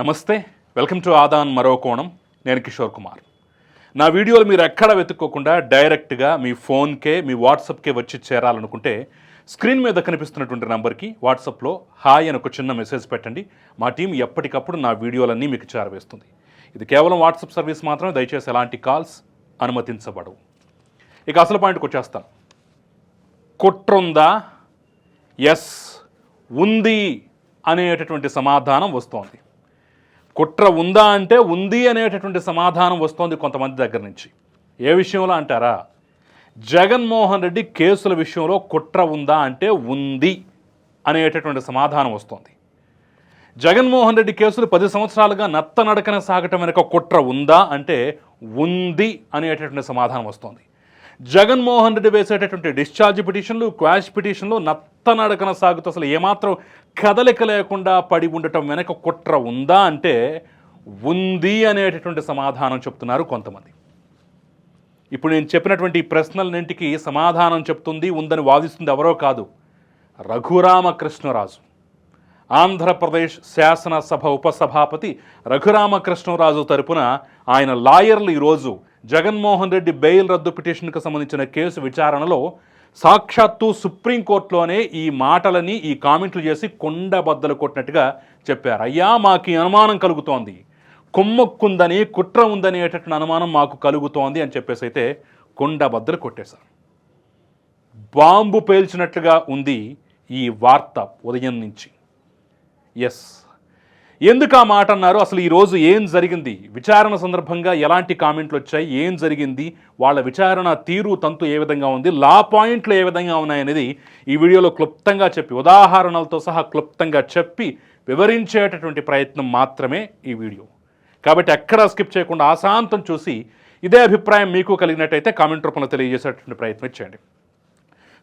నమస్తే welcome to Aadan మరో కోణం. నేను కిషోర్ కుమార్. నా వీడియోలు మీరు ఎక్కడ వెతుక్కోకుండా డైరెక్ట్గా మీ ఫోన్కే మీ వాట్సాప్కే వచ్చి చేరాలనుకుంటే స్క్రీన్ మీద కనిపిస్తున్నటువంటి నంబర్కి వాట్సాప్లో హాయ్ అని ఒక చిన్న మెసేజ్ పెట్టండి. మా టీం ఎప్పటికప్పుడు నా వీడియోలన్నీ మీకు చేరవేస్తుంది. ఇది కేవలం వాట్సాప్ సర్వీస్ మాత్రమే దయచేసి ఎలాంటి కాల్స్ అనుమతించబడవు. ఇక అసలు పాయింట్కి వచ్చేస్తాను. కుట్రుందా ఎస్ ఉంది అనేటటువంటి సమాధానం వస్తోంది. కుట్ర ఉందా అంటే ఉంది అనేటటువంటి సమాధానం వస్తోంది కొంతమంది దగ్గర నుంచి. ఏ విషయంలో అంటారా? జగన్మోహన్ రెడ్డి కేసుల విషయంలో కుట్ర ఉందా అంటే ఉంది అనేటటువంటి సమాధానం వస్తోంది. జగన్మోహన్ రెడ్డి కేసులు పది సంవత్సరాలుగా నత్తనడకన సాగటం వెనక కుట్ర ఉందా అంటే ఉంది అనేటటువంటి సమాధానం వస్తోంది. జగన్మోహన్ రెడ్డి వేసేటటువంటి డిశ్చార్జ్ పిటిషన్లు క్వాష్ పిటిషన్లు నత్తనడకన సాగుతూ అసలు ఏమాత్రం కదలిక లేకుండా పడి ఉండటం వెనక కుట్ర ఉందా అంటే ఉంది అనేటటువంటి సమాధానం చెప్తున్నారు కొంతమంది. ఇప్పుడు నేను చెప్పినటువంటి ప్రశ్నలన్నింటికి సమాధానం చెప్తుంది ఉందని వాదిస్తుంది ఎవరో కాదు రఘురామకృష్ణరాజు. ఆంధ్రప్రదేశ్ శాసనసభ ఉపసభాపతి రఘురామకృష్ణరాజు తరపున ఆయన లాయర్లు ఈరోజు జగన్మోహన్ రెడ్డి బెయిల్ రద్దు పిటిషన్కు సంబంధించిన కేసు విచారణలో సాక్షాత్తు సుప్రీంకోర్టులోనే ఈ మాటలని ఈ కామెంట్లు చేసి కొండ బద్దలు కొట్టినట్టుగా చెప్పారు. అయ్యా మాకు ఈ అనుమానం కలుగుతోంది. కుమ్మక్కుందని కుట్ర ఉందనేటటువంటి అనుమానం మాకు కలుగుతోంది అని చెప్పేసి అయితే కొండ బద్దలు కొట్టేశారు. బాంబు పేల్చినట్లుగా ఉంది ఈ వార్త ఉదయం నుంచి. ఎస్ ఎందుకు ఆ మాట అన్నారు? అసలు ఈరోజు ఏం జరిగింది? విచారణ సందర్భంగా ఎలాంటి కామెంట్లు వచ్చాయి? ఏం జరిగింది? వాళ్ళ విచారణ తీరు తంతు ఏ విధంగా ఉంది? లా పాయింట్లు ఏ విధంగా ఉన్నాయనేది ఈ వీడియోలో క్లుప్తంగా చెప్పి ఉదాహరణలతో సహా క్లుప్తంగా చెప్పి వివరించేటటువంటి ప్రయత్నం మాత్రమే ఈ వీడియో. కాబట్టి ఎక్కడా స్కిప్ చేయకుండా ఆశాంతం చూసి ఇదే అభిప్రాయం మీకు కలిగినట్టయితే కామెంట్ రూపంలో తెలియజేసేటటువంటి ప్రయత్నం చేయండి.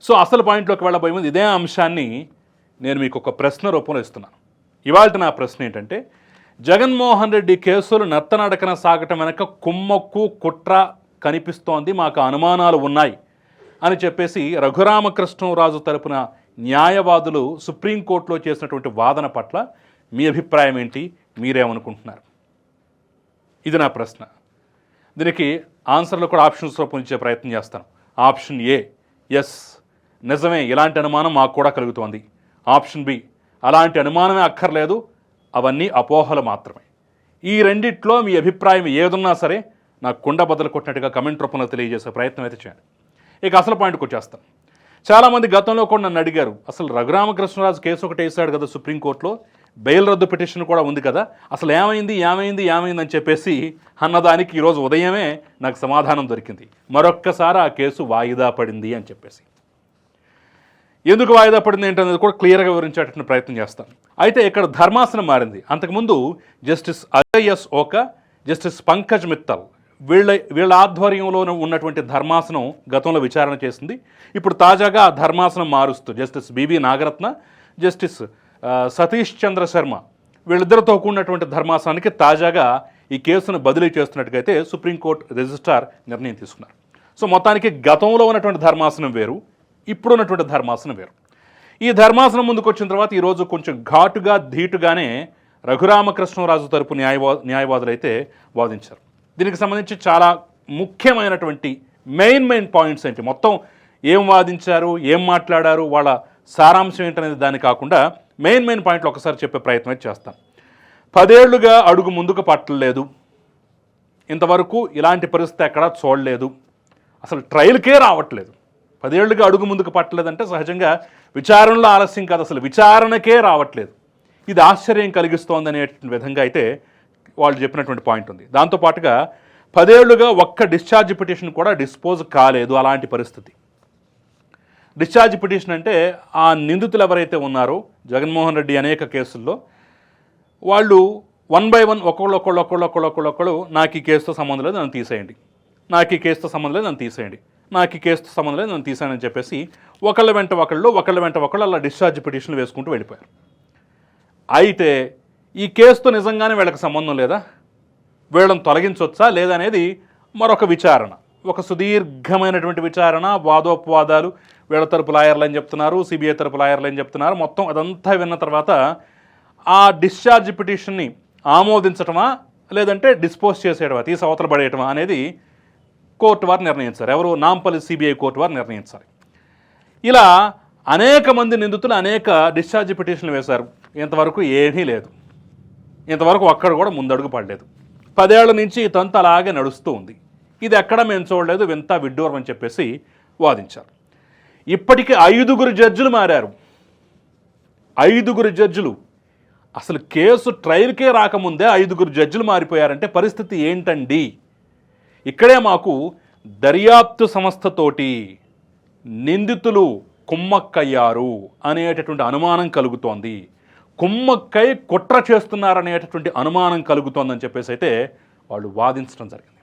సో అసలు పాయింట్లోకి వెళ్ళబోయే ముందు ఇదే అంశాన్ని నేను మీకు ఒక ప్రశ్న రూపంలో ఇస్తున్నాను. ఇవాళ నా ప్రశ్న ఏంటంటే జగన్మోహన్ రెడ్డి కేసులు నత్తనడకన సాగటం వెనక కుమ్మక్కు కుట్ర కనిపిస్తోంది మాకు అనుమానాలు ఉన్నాయి అని చెప్పేసి రఘురామకృష్ణరాజు తరపున న్యాయవాదులు సుప్రీంకోర్టులో చేసినటువంటి వాదన పట్ల మీ అభిప్రాయం ఏంటి? మీరేమనుకుంటున్నారు? ఇది నా ప్రశ్న. దీనికి ఆన్సర్లు కూడా ఆప్షన్స్ రూపొందించే ప్రయత్నం చేస్తాను. ఆప్షన్ ఏ ఎస్ నిజమే ఇలాంటి అనుమానం మాకు కూడా కలుగుతోంది. ఆప్షన్ బి అలాంటి అనుమానమే అక్కర్లేదు. అవన్నీ అపోహలు మాత్రమే. ఈ రెండిట్లో మీ అభిప్రాయం ఏదున్నా సరే నాకు కుండ బదులు కొట్టినట్టుగా కమెంట్ రూపంలో తెలియజేసే ప్రయత్నం అయితే చేయండి. ఇక అసలు పాయింట్కి వచ్చేస్తాం. చాలామంది గతంలో కూడా నన్ను అడిగారు అసలు రఘురామకృష్ణరాజు కేసు ఒకటి వేశాడు కదా సుప్రీంకోర్టులో బెయిల్ రద్దు పిటిషన్ కూడా ఉంది కదా అసలు ఏమైంది ఏమైంది ఏమైంది అని చెప్పేసి అన్నదానికి ఈరోజు ఉదయమే నాకు సమాధానం దొరికింది. మరొక్కసారి ఆ కేసు వాయిదా పడింది అని చెప్పేసి. ఎందుకు వాయిదా పడింది ఏంటనేది కూడా క్లియర్గా వివరించేటట్టు ప్రయత్నం చేస్తాను. అయితే ఇక్కడ ధర్మాసనం మారింది. అంతకుముందు justice Ajay S Oka justice Pankaj Mithal వీళ్ళ వీళ్ళ ఆధ్వర్యంలో ఉన్నటువంటి ధర్మాసనం గతంలో విచారణ చేసింది. ఇప్పుడు తాజాగా ఆ ధర్మాసనం మారుస్తూ justice B B Nagarathna justice Satish Chandra Sharma వీళ్ళిద్దరితో కూడినటువంటి ధర్మాసనానికి తాజాగా ఈ కేసును బదిలీ చేస్తున్నట్టుగైతే సుప్రీంకోర్టు రిజిస్ట్రార్ నిర్ణయం తీసుకున్నారు. సో మొత్తానికి గతంలో ఉన్నటువంటి ధర్మాసనం వేరు ఇప్పుడు ఉన్నటువంటి ధర్మాసనం వేరు. ఈ ధర్మాసనం ముందుకు వచ్చిన తర్వాత ఈరోజు కొంచెం ఘాటుగా ధీటుగానే రఘురామకృష్ణరాజు తరపు న్యాయవా న్యాయవాదులు అయితే వాదించారు. దీనికి సంబంధించి చాలా ముఖ్యమైనటువంటి మెయిన్ మెయిన్ పాయింట్స్ ఏంటి? మొత్తం ఏం వాదించారు ఏం మాట్లాడారు వాళ్ళ సారాంశం ఏంటనేది దాని కాకుండా మెయిన్ మెయిన్ పాయింట్లు ఒకసారి చెప్పే ప్రయత్నం అయితే చేస్తాను పదేళ్ళుగా అడుగు ముందుకు పట్టలేదు. ఇంతవరకు ఇలాంటి పరిస్థితి ఎక్కడా చూడలేదు. అసలు ట్రయల్కే రావట్లేదు. పదేళ్ళుగా అడుగు ముందుకు పట్టలేదంటే సహజంగా విచారణలో ఆలస్యం కాదు. అసలు విచారణకే రావట్లేదు. ఇది ఆశ్చర్యం కలిగిస్తోంది అనే విధంగా అయితే వాళ్ళు చెప్పినటువంటి పాయింట్ ఉంది. దాంతోపాటుగా పదేళ్ళుగా ఒక్క డిశ్చార్జ్ పిటిషన్ కూడా డిస్పోజ్ కాలేదు అలాంటి పరిస్థితి. డిశ్చార్జ్ పిటిషన్ అంటే ఆ నిందితులు ఎవరైతే ఉన్నారో జగన్మోహన్ రెడ్డి అనేక కేసుల్లో వాళ్ళు వన్ బై వన్ ఒకళ్ళు ఒకళ్ళు ఒకళ్ళు ఒకళ్ళు ఒకళ్ళు ఒకళ్ళు నాకు ఈ కేసుతో సంబంధం లేదు నన్ను తీసేయండి. నాకు ఈ కేసుతో సంబంధం లేదు నన్ను తీసేయండి. నాకు ఈ కేసుతో సంబంధం లేదు నేను తీశానని చెప్పేసి ఒకళ్ళ వెంట ఒకళ్ళు ఒకళ్ళ వెంట ఒకళ్ళు అలా డిశ్చార్జ్ పిటిషన్లు వేసుకుంటూ వెళ్ళిపోయారు. అయితే ఈ కేసుతో నిజంగానే వీళ్ళకి సంబంధం లేదా? వీళ్ళని తొలగించవచ్చా లేదనేది మరొక విచారణ. ఒక సుదీర్ఘమైనటువంటి విచారణ వాదోపవాదాలు. వీళ్ళ తరపు లాయర్లు అని చెప్తున్నారు? సిబిఐ తరపు లాయర్లు అని చెప్తున్నారు? మొత్తం అదంతా విన్న తర్వాత ఆ డిశ్చార్జ్ పిటిషన్ని ఆమోదించటమా లేదంటే డిస్పోజ్ చేసేయడమా తీసి అవతల పడేయటమా అనేది కోర్టు వారు నిర్ణయించారు. ఎవరు? నాంపల్లి సిబిఐ కోర్టు వారు నిర్ణయించారు. ఇలా అనేక మంది నిందితులు అనేక డిశ్చార్జ్ పిటిషన్లు వేశారు. ఇంతవరకు ఏమీ లేదు. ఇంతవరకు ఒక్కడు కూడా ముందడుగు పడలేదు. పదేళ్ళ నుంచి ఈ తంతు అలాగే నడుస్తూ ఉంది. ఇది ఎక్కడ మేము చూడలేదు. వింత విడ్డూరం అని చెప్పేసి వాదించారు. ఇప్పటికీ ఐదుగురు జడ్జిలు మారారు. ఐదుగురు జడ్జిలు. అసలు కేసు ట్రయల్కే రాకముందే ఐదుగురు జడ్జిలు మారిపోయారంటే పరిస్థితి ఏంటండి? ఇక్కడే మాకు దర్యాప్తు సంస్థతోటి నిందితులు కుమ్మక్కయ్యారు అనేటటువంటి అనుమానం కలుగుతోంది. కుమ్మక్కై కుట్ర చేస్తున్నారనేటటువంటి అనుమానం కలుగుతోందని చెప్పేసి అయితే వాళ్ళు వాదించడం జరిగింది.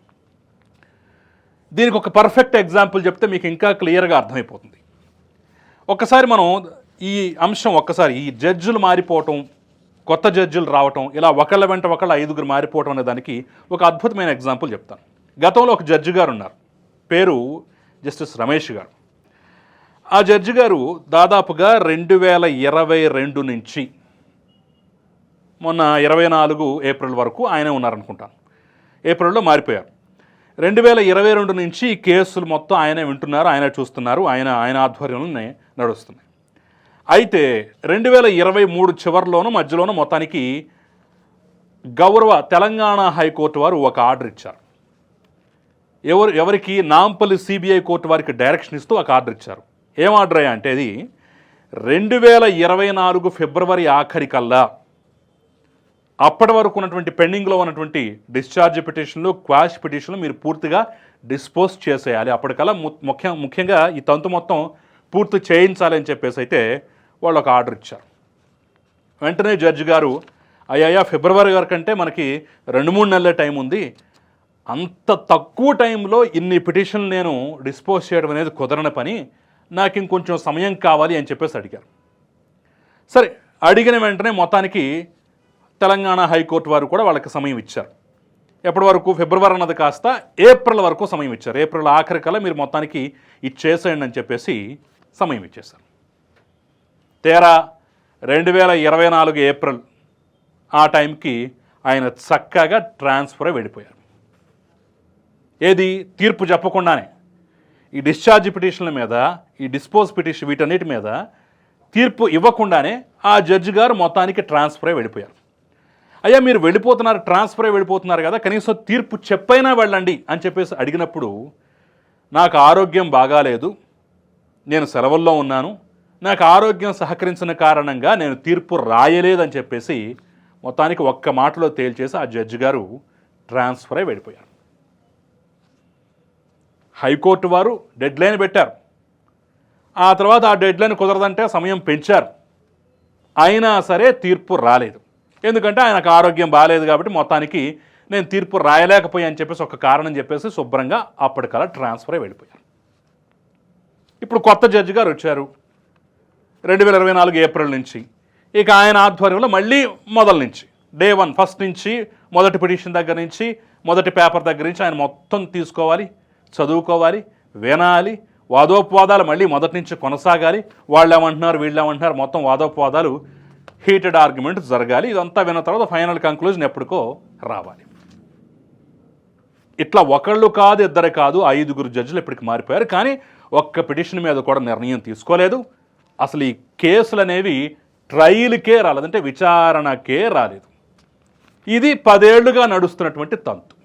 దీనికి ఒక పర్ఫెక్ట్ ఎగ్జాంపుల్ చెప్తే మీకు ఇంకా క్లియర్గా అర్థమైపోతుంది. ఒక్కసారి మనం ఈ అంశం ఒక్కసారి ఈ జడ్జిలు మారిపోవటం కొత్త జడ్జిలు రావటం ఇలా ఒకళ్ళ వెంట ఒకళ్ళ ఐదుగురు మారిపోవటం అనే దానికి ఒక అద్భుతమైన ఎగ్జాంపుల్ చెప్తాను. గతంలో ఒక జడ్జి గారు ఉన్నారు. పేరు జస్టిస్ రమేష్ గారు. ఆ జడ్జి గారు దాదాపుగా రెండు వేల ఇరవై రెండు నుంచి మొన్న ఇరవై నాలుగు ఏప్రిల్ వరకు ఆయనే ఉన్నారనుకుంటాను. ఏప్రిల్లో మారిపోయారు. రెండు వేల ఇరవై రెండు నుంచి ఈ కేసులు మొత్తం ఆయనే వింటున్నారు ఆయనే చూస్తున్నారు ఆయన ఆయన ఆధ్వర్యంలోనే నడుస్తున్నాయి. అయితే రెండు వేల ఇరవై మూడు చివరిలోనూ మధ్యలోనూ మొత్తానికి గౌరవ తెలంగాణ హైకోర్టు వారు ఒక ఆర్డర్ ఇచ్చారు. ఎవరు ఎవరికి నాంపల్లి సిబిఐ కోర్టు వారికి డైరెక్షన్ ఇస్తూ ఒక ఆర్డర్ ఇచ్చారు. ఏం ఆర్డర్ అయ్యా అంటే అది? రెండు వేల ఇరవై నాలుగు ఫిబ్రవరి ఆఖరికల్లా అప్పటి వరకు ఉన్నటువంటి పెండింగ్లో ఉన్నటువంటి డిశ్చార్జ్ పిటిషన్లు క్వాష్ పిటిషన్లు మీరు పూర్తిగా డిస్పోజ్ చేసేయాలి. అప్పటికల్లా ము- ముఖ్య ముఖ్యంగా ఈ తంతు మొత్తం పూర్తి చేయించాలి అని చెప్పేసి అయితే వాళ్ళు ఒక ఆర్డర్ ఇచ్చారు. వెంటనే జడ్జి గారు అయ్యా ఫిబ్రవరి వరకు అంటే మనకి రెండు మూడు నెలల టైం ఉంది. అంత తక్కువ టైంలో ఇన్ని పిటిషన్లు నేను డిస్పోజ్ చేయడం అనేది కుదరని పని. నాకు ఇంకొంచెం సమయం కావాలి అని చెప్పేసి అడిగారు. సరే అడిగిన వెంటనే మొత్తానికి తెలంగాణ హైకోర్టు వారు కూడా వాళ్ళకి సమయం ఇచ్చారు. ఎప్పటి వరకు? ఫిబ్రవరి అన్నది కాస్త ఏప్రిల్ వరకు సమయం ఇచ్చారు. ఏప్రిల్ ఆఖరికల్లా మీరు మొత్తానికి ఇది చేసేయండి అని చెప్పేసి సమయం ఇచ్చేశారు. తేరా రెండు వేల ఇరవై నాలుగు ఏప్రిల్ ఆ టైంకి ఆయన చక్కగా ట్రాన్స్ఫర్ వెళ్ళిపోయారు ఏది? తీర్పు చెప్పకుండానే ఈ డిశ్చార్జ్ పిటిషన్ల మీద ఈ డిస్పోజ్ పిటిషన్ వీటన్నిటి మీద తీర్పు ఇవ్వకుండానే ఆ జడ్జి గారు మొత్తానికి ట్రాన్స్ఫర్ అయి వెళ్ళిపోయారు. అయ్యా మీరు వెళ్ళిపోతున్నారు ట్రాన్స్ఫర్ అయి వెళ్ళిపోతున్నారు కదా కనీసం తీర్పు చెప్పైనా వెళ్ళండి అని చెప్పేసి అడిగినప్పుడు నాకు ఆరోగ్యం బాగాలేదు నేను సెలవుల్లో ఉన్నాను నాకు ఆరోగ్యం సహకరించిన కారణంగా నేను తీర్పు రాయలేదని చెప్పేసి మొత్తానికి ఒక్క మాటలో తేల్చేసి ఆ జడ్జి గారు ట్రాన్స్ఫర్ అయి వెళ్ళిపోయారు. హైకోర్టు వారు డెడ్ లైన్ పెట్టారు. ఆ తర్వాత ఆ డెడ్ లైన్ కుదరదంటే సమయం పెంచారు. అయినా సరే తీర్పు రాలేదు. ఎందుకంటే ఆయనకు ఆరోగ్యం బాగాలేదు కాబట్టి మొత్తానికి నేను తీర్పు రాయలేకపోయా అని చెప్పేసి ఒక కారణం చెప్పేసి శుభ్రంగా అప్పటికల్లా ట్రాన్స్ఫర్ అయి వెళ్ళిపోయారు ఇప్పుడు కొత్త జడ్జి గారు వచ్చారు. రెండు వేల ఇరవై నాలుగు ఏప్రిల్ నుంచి. ఇక ఆయన ఆధ్వర్యంలో మళ్ళీ మొదల నుంచి. డే వన్ ఫస్ట్ నుంచి మొదటి పిటిషన్ దగ్గర నుంచి మొదటి పేపర్ దగ్గర నుంచి ఆయన మొత్తం తీసుకోవాలి. చదువుకోవాలి వినాలి వాదోపవాదాలు మళ్ళీ మొదటి నుంచి కొనసాగాలి. వాళ్ళు ఏమంటున్నారు వీళ్ళు ఏమంటున్నారు మొత్తం వాదోపవాదాలు హీటెడ్ ఆర్గ్యుమెంట్ జరగాలి. ఇదంతా విన్న తర్వాత ఫైనల్ కంక్లూజన్ ఎప్పటికో రావాలి. ఇట్లా ఒకళ్ళు కాదు ఇద్దరు కాదు ఐదుగురు జడ్జిలు ఇప్పటికి మారిపోయారు. కానీ ఒక్క పిటిషన్ మీద కూడా నిర్ణయం తీసుకోలేదు. అసలు ఈ కేసులు అనేవి ట్రయల్కే రాలేదు. అంటే విచారణకే రాలేదు. ఇది పదేళ్ళుగా నడుస్తున్నటువంటి తంతు.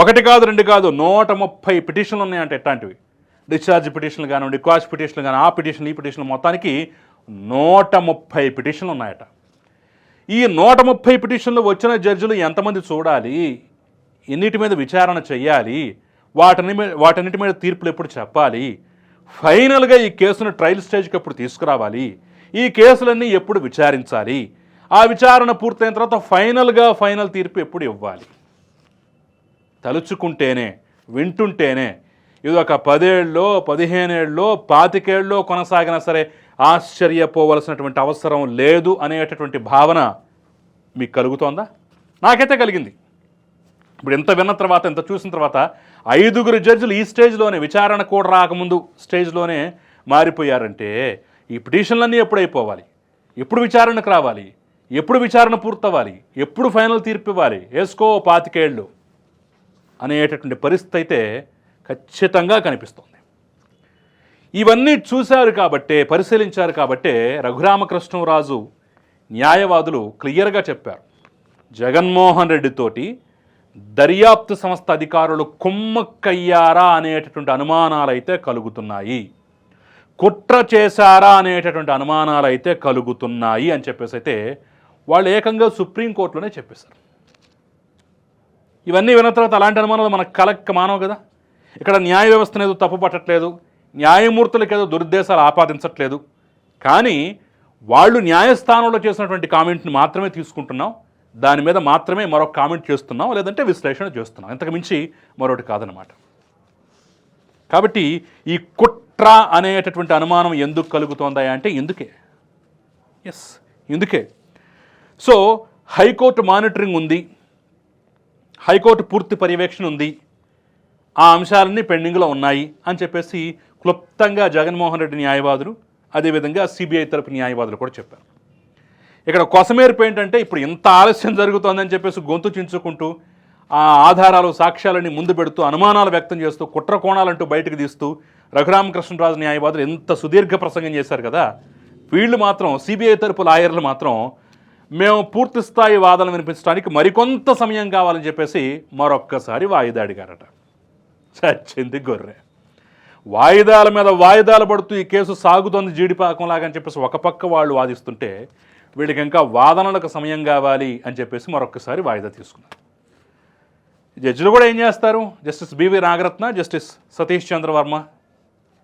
ఒకటి కాదు రెండు కాదు నూట ముప్పై పిటిషన్లు ఉన్నాయంటే ఎట్లాంటివి డిశ్చార్జ్ పిటిషన్లు కానివ్వండి క్వాష్ పిటిషన్లు కానీ ఆ పిటిషన్లు ఈ పిటిషన్లు మొత్తానికి నూట ముప్పై పిటిషన్లు ఉన్నాయట. ఈ నూట ముప్పై పిటిషన్లు వచ్చిన జడ్జిలు ఎంతమంది చూడాలి? ఎన్నిటి మీద విచారణ చేయాలి వాటిని వాటన్నిటి మీద తీర్పులు ఎప్పుడు చెప్పాలి? ఫైనల్గా ఈ కేసును ట్రయల్ స్టేజ్కి ఎప్పుడు తీసుకురావాలి? ఈ కేసులన్నీ ఎప్పుడు విచారించాలి? ఆ విచారణ పూర్తయిన తర్వాత ఫైనల్గా ఫైనల్ తీర్పు ఎప్పుడు ఇవ్వాలి? తలుచుకుంటేనే వింటుంటేనే ఇది ఒక పదేళ్ళలో పదిహేనేళ్ళలో పాతికేళ్ళలో కొనసాగినా సరే ఆశ్చర్యపోవలసినటువంటి అవసరం లేదు అనేటటువంటి భావన మీకు కలుగుతోందా? నాకైతే కలిగింది. ఇప్పుడు ఎంత విన్న తర్వాత ఎంత చూసిన తర్వాత ఐదుగురు జడ్జిలు ఈ స్టేజ్లోనే విచారణ కూడా రాకముందు స్టేజ్లోనే మారిపోయారంటే ఈ పిటిషన్లన్నీ ఎప్పుడైపోవాలి? ఎప్పుడు విచారణకు రావాలి? ఎప్పుడు విచారణ పూర్తవ్వాలి? ఎప్పుడు ఫైనల్ తీర్పు ఇవ్వాలి వేసుకో పాతికేళ్ళు. అనేటటువంటి పరిస్థితి అయితే ఖచ్చితంగా కనిపిస్తుంది. ఇవన్నీ చూశారు కాబట్టే పరిశీలించారు కాబట్టే రఘురామకృష్ణరాజు న్యాయవాదులు క్లియర్గా చెప్పారు. జగన్మోహన్ రెడ్డితోటి దర్యాప్తు సంస్థ అధికారులు కుమ్మక్కయ్యారా అనేటటువంటి అనుమానాలు అయితే కలుగుతున్నాయి. కుట్ర చేశారా అనేటటువంటి అనుమానాలు అయితే కలుగుతున్నాయి అని చెప్పేసి అయితే వాళ్ళు ఏకంగా సుప్రీంకోర్టులోనే చెప్పేశారు. ఇవన్నీ విన్న తర్వాత అలాంటి అనుమానాలు మనకు కలక్క మానవు కదా. ఇక్కడ న్యాయ వ్యవస్థను ఏదో తప్పు పట్టట్లేదు న్యాయమూర్తులకు ఏదో దురుద్దేశాలు ఆపాదించట్లేదు. కానీ వాళ్ళు న్యాయస్థానంలో చేసినటువంటి కామెంట్ని మాత్రమే తీసుకుంటున్నాం. దాని మీద మాత్రమే మరొక కామెంట్ చేస్తున్నాం. లేదంటే విశ్లేషణ చేస్తున్నాం. ఇంతకు మించి మరొకటి కాదనమాట కాబట్టి ఈ కుట్ర అనేటటువంటి అనుమానం ఎందుకు కలుగుతోందా అంటే ఎందుకే? ఎస్ ఎందుకే? సో హైకోర్టు మానిటరింగ్ ఉంది. హైకోర్టు పూర్తి పర్యవేక్షణ ఉంది. ఆ అంశాలన్నీ పెండింగ్లో ఉన్నాయి అని చెప్పేసి క్లుప్తంగా జగన్మోహన్ రెడ్డి న్యాయవాదులు అదేవిధంగా సిబిఐ తరపు న్యాయవాదులు కూడా చెప్పారు. ఇక్కడ కొసమేర్పు ఏంటంటే ఇప్పుడు ఇంత ఆలస్యం జరుగుతోందని చెప్పేసి గొంతు చించుకుంటూ ఆ ఆధారాలు సాక్ష్యాలని ముందు పెడుతూ అనుమానాలు వ్యక్తం చేస్తూ కుట్ర కోణాలంటూ బయటకు తీస్తూ రఘురామకృష్ణరాజు న్యాయవాదులు ఎంత సుదీర్ఘ ప్రసంగం చేశారు కదా. వీళ్ళు మాత్రం సిబిఐ తరపు లాయర్లు మాత్రం మేము పూర్తి స్థాయి వాదన వినిపించడానికి మరికొంత సమయం కావాలని చెప్పేసి మరొక్కసారి వాయిదా అడిగారట. చచ్చింది గొర్రె. వాయిదాల మీద వాయిదాలు పడుతూ ఈ కేసు సాగుతోంది జీడిపాకంలాగా అని చెప్పేసి ఒక పక్క వాళ్ళు వాదిస్తుంటే వీళ్ళకి ఇంకా వాదనలకు సమయం కావాలి అని చెప్పేసి మరొకసారి వాయిదా తీసుకున్నారు. జడ్జిలు కూడా ఏం చేస్తారు? Justice B V Nagarathna justice Satish Chandra Varma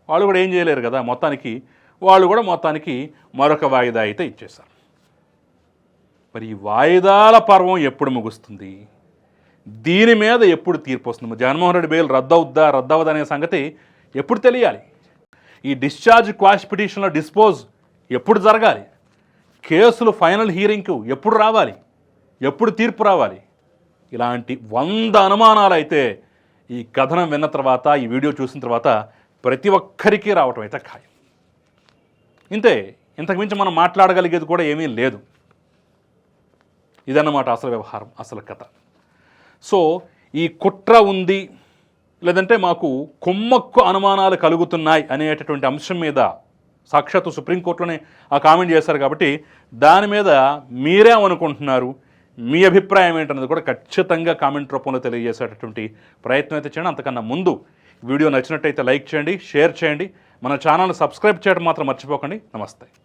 వాళ్ళు కూడా ఏం చేయలేరు కదా మొత్తానికి వాళ్ళు కూడా మొత్తానికి మరొక వాయిదా అయితే ఇచ్చేశారు. మరి ఈ వాయిదాల పర్వం ఎప్పుడు ముగుస్తుంది? దీని మీద ఎప్పుడు తీర్పు వస్తుంది? జగన్మోహన్ రెడ్డి బెయిల్ రద్దవుద్దా రద్దవదనే సంగతి ఎప్పుడు తెలియాలి? ఈ డిశ్చార్జ్ క్వాష్ పిటిషన్లో డిస్పోజ్ ఎప్పుడు జరగాలి? కేసులు ఫైనల్ హీరింగ్కు ఎప్పుడు రావాలి? ఎప్పుడు తీర్పు రావాలి? ఇలాంటి వంద అనుమానాలు అయితే ఈ కథనం విన్న తర్వాత ఈ వీడియో చూసిన తర్వాత ప్రతి ఒక్కరికి రావటం అయితే ఖాయం. ఇంతే ఇంతకుమించి మనం మాట్లాడగలిగేది కూడా ఏమీ లేదు. ఇదన్నమాట అసలు వ్యవహారం అసలు కథ. సో ఈ కుట్ర ఉంది లేదంటే మాకు కొమ్మక్కు అనుమానాలు కలుగుతున్నాయి అనేటటువంటి అంశం మీద సాక్షాత్తు సుప్రీంకోర్టులోనే ఆ కామెంట్ చేశారు కాబట్టి దాని మీద మీరేమనుకుంటున్నారు? మీ అభిప్రాయం ఏంటన్నది కూడా ఖచ్చితంగా కామెంట్ రూపంలో తెలియజేసేటటువంటి ప్రయత్నం అయితే చేయండి. అంతకన్నా ముందు వీడియో నచ్చినట్టయితే లైక్ చేయండి షేర్ చేయండి. మన ఛానల్ సబ్స్క్రైబ్ చేయడం మాత్రం మర్చిపోకండి. నమస్తే.